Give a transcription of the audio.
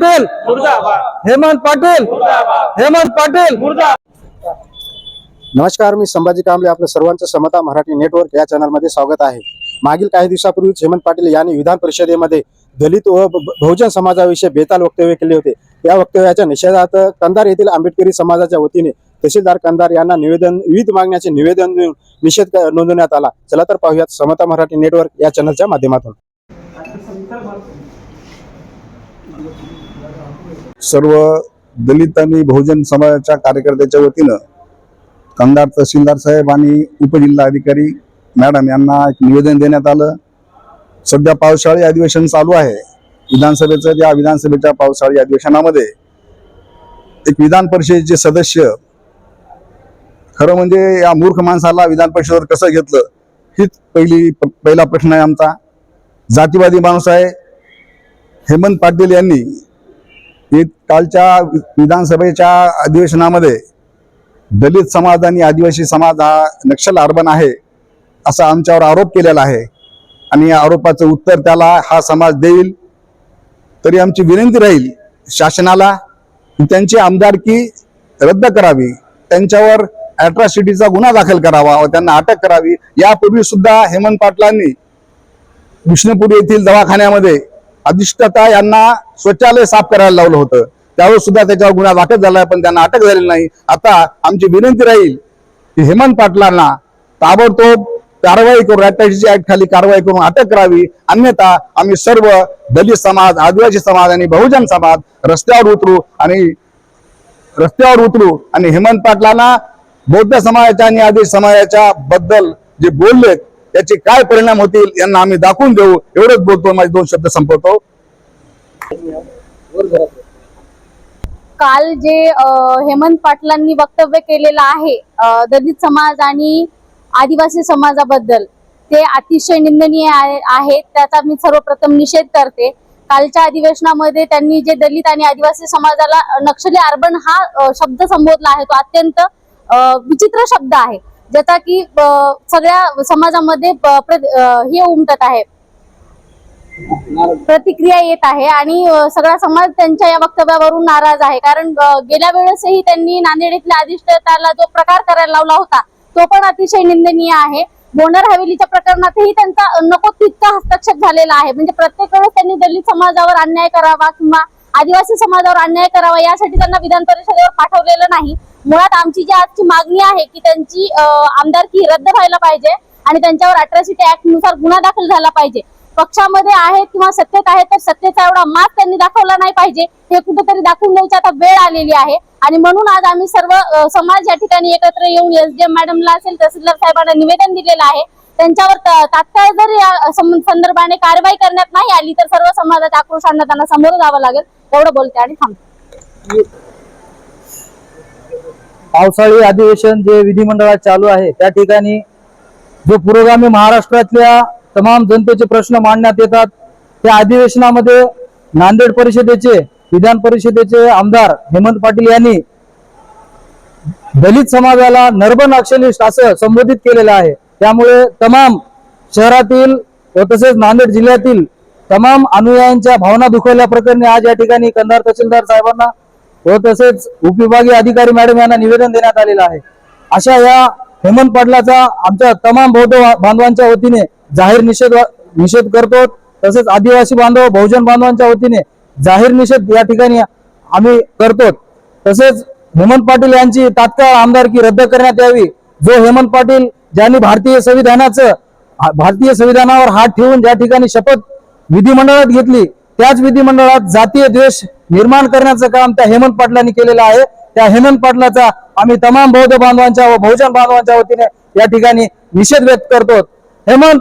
पाटील हेमंत पाटील हेमंत पाटील. नमस्कार मी संभाजी कांबळे आपलं सर्वांचं समता मराठी नेटवर्क या चॅनलमध्ये स्वागत आहे. मागील काही दिवसापूर्वीच हेमंत पाटील यांनी विधान परिषदेमध्ये दलित व बहुजन समाजाविषयी बेताल वक्तव्य केले होते. या वक्तव्याच्या निषेधार्थ कंधार येथील आंबेडकरी समाजाच्या वतीने तहसीलदार कंधार यांना निवेदन विविध मागण्याचे निवेदन देऊन निषेध नोंदवण्यात आला. चला तर पाहूयात समता मराठी नेटवर्क या चॅनलच्या माध्यमातून. सर्व दलित आणि बहुजन समाजाच्या कार्यकर्त्याच्या वतीनं कंधार तहसीलदार साहेब आणि उपजिल्हाधिकारी मॅडम यांना एक निवेदन देण्यात आलं. सध्या पावसाळी अधिवेशन चालू आहे. विधानसभेचं या विधानसभेच्या पावसाळी अधिवेशनामध्ये एक विधान परिषदेचे सदस्य खरं म्हणजे या मूर्ख माणसाला विधान परिषदेवर कसं घेतलं हीच पहिली पहिला प्रश्न आहे आमचा. जातीवादी माणूस आहे. हेमंत पाटील यांनी ते कालच्या विधानसभेच्या अधिवेशनामध्ये दलित समाज आणि आदिवासी समाज हा नक्षल अर्बन आहे असा आमच्यावर आरोप केलेला आहे. आणि या आरोपाचं उत्तर त्याला हा समाज देईल. तरी आमची विनंती राहील शासनाला त्यांची आमदारकी रद्द करावी. त्यांच्यावर अॅट्रॉसिटीचा गुन्हा दाखल करावा व त्यांना अटक करावी. यापूर्वी सुद्धा हेमंत पाटलांनी विष्णुपूर येथील दवाखान्यामध्ये अधिष्ठाता यांना शौचालय साफ करायला लावलं होतं. त्यावर सुद्धा त्याच्यावर गुन्हा दाखल झालाय पण त्यांना अटक झालेली नाही. आता आमची विनंती राहील की हेमंत पाटलांना ताबडतोब कारवाई करून अटॅचची ऍक्ट खाली कारवाई करून अटक करावी. अन्यथा आम्ही सर्व दलित समाज आदिवासी समाज आणि बहुजन समाज रस्त्यावर उतरू आणि रस्त्यावर उतरू आणि हेमंत पाटलांना बौद्ध समाजाच्या आणि आदिवासी समाजाच्या बद्दल जे बोललेत त्याचे काय परिणाम होतील यांना आम्ही दाखवून देऊ. एवढंच बोलतो माझे दोन शब्द संपवतो. काल जे हेमंत पाटलांनी वक्तव्य केलेलं आहे दलित समाज आणि आदिवासी समाजाबद्दल ते अतिशय निंदनीय आहे त्याचा मी सर्वप्रथम निषेध करते. कालच्या अधिवेशनामध्ये त्यांनी जे दलित आणि आदिवासी समाजाला नक्षली अर्बन हा शब्द संबोधला आहे तो अत्यंत विचित्र शब्द आहे. ज्याचा की सगळ्या समाजामध्ये हे उमटत आहे. प्रतिक्रिया येत आहे आणि सगळा समाज त्यांच्या या वक्तव्यावरून नाराज आहे. कारण गेल्या वेळेसही त्यांनी नांदेड इथल्या अधिष्ठाताला जो प्रकार करायला लावला होता तो पण अतिशय निंदनीय आहे. बोंडर हवेलीच्या प्रकरणातही त्यांचा नको तितका हस्तक्षेप झालेला आहे. म्हणजे प्रत्येक वेळेस त्यांनी दलित समाजावर अन्याय करावा किंवा आदिवासी समाजावर अन्याय करावा यासाठी त्यांना विधान परिषदेवर पाठवलेलं नाही. मुळात आमची जी आजची मागणी आहे की त्यांची आमदारकी रद्द व्हायला पाहिजे आणि त्यांच्यावर अट्रॉसिटी ऍक्टनुसार गुन्हा दाखल झाला पाहिजे. पक्षामध्ये आहेत किंवा सत्तेत आहेत तर सत्तेचा एवढा मात त्यांनी दाखवला नाही पाहिजे हे कुठेतरी दाखवून द्यायची आता वेळ आलेली आहे. आणि म्हणून आज आम्ही सर्व समाज या ठिकाणी एकत्र येऊन एस डी एम मॅडमला असेल तहसीलदार साहेबांना निवेदन दिलेलं आहे. त्यांच्यावर तात्काळ जर या संदर्भाने कारवाई करण्यात नाही आली तर सर्व समाजाच्या आक्रोशांना त्यांना समोर जावं लागेल. एवढं बोलते आणि थांबते. पावसाळी अधिवेशन जे विधिमंडळात चालू आहे त्या ठिकाणी जो पुरोगामी महाराष्ट्रातल्या तमाम जनतेचे प्रश्न मांडण्यात येतात त्या अधिवेशनामध्ये नांदेड परिषदेचे विधान परिषदेचे आमदार हेमंत पाटील यांनी दलित समाजाला नर्बन नक्षलिस्ट असं संबोधित केलेलं आहे. त्यामुळे तमाम शहरातील व तसेच नांदेड जिल्ह्यातील तमाम अनुयायांच्या भावना दुखवल्या प्रकरणी आज या ठिकाणी कंधार तहसीलदार साहेबांना व तसेच उपविभागीय अधिकारी मॅडम यांना निवेदन देण्यात आलेलं आहे. अशा या हेमंत पाटलाचा आमच्या तमाम बौद्ध बांधवांच्या वतीने जाहीर निषेध निषेध करतो. तसेच आदिवासी बांधव बहुजन बांधवांच्या वतीने जाहीर निषेध या ठिकाणी आम्ही करतो. तसेच हेमंत पाटील यांची तात्काळ आमदारकी रद्द करण्यात यावी. जो हेमंत पाटील ज्यांनी भारतीय संविधानाचं भारतीय संविधानावर हात ठेवून ज्या ठिकाणी शपथ विधिमंडळात घेतली त्याच विधिमंडळात जातीय द्वेष निर्माण करण्याचं काम त्या हेमंत पाटलांनी केलेलं आहे. त्या हेमंत पाटलाचा आम्ही तमाम बौद्ध बांधवांच्या व बहुजन बांधवांच्या वतीने या ठिकाणी निषेध व्यक्त करतो. हेमंत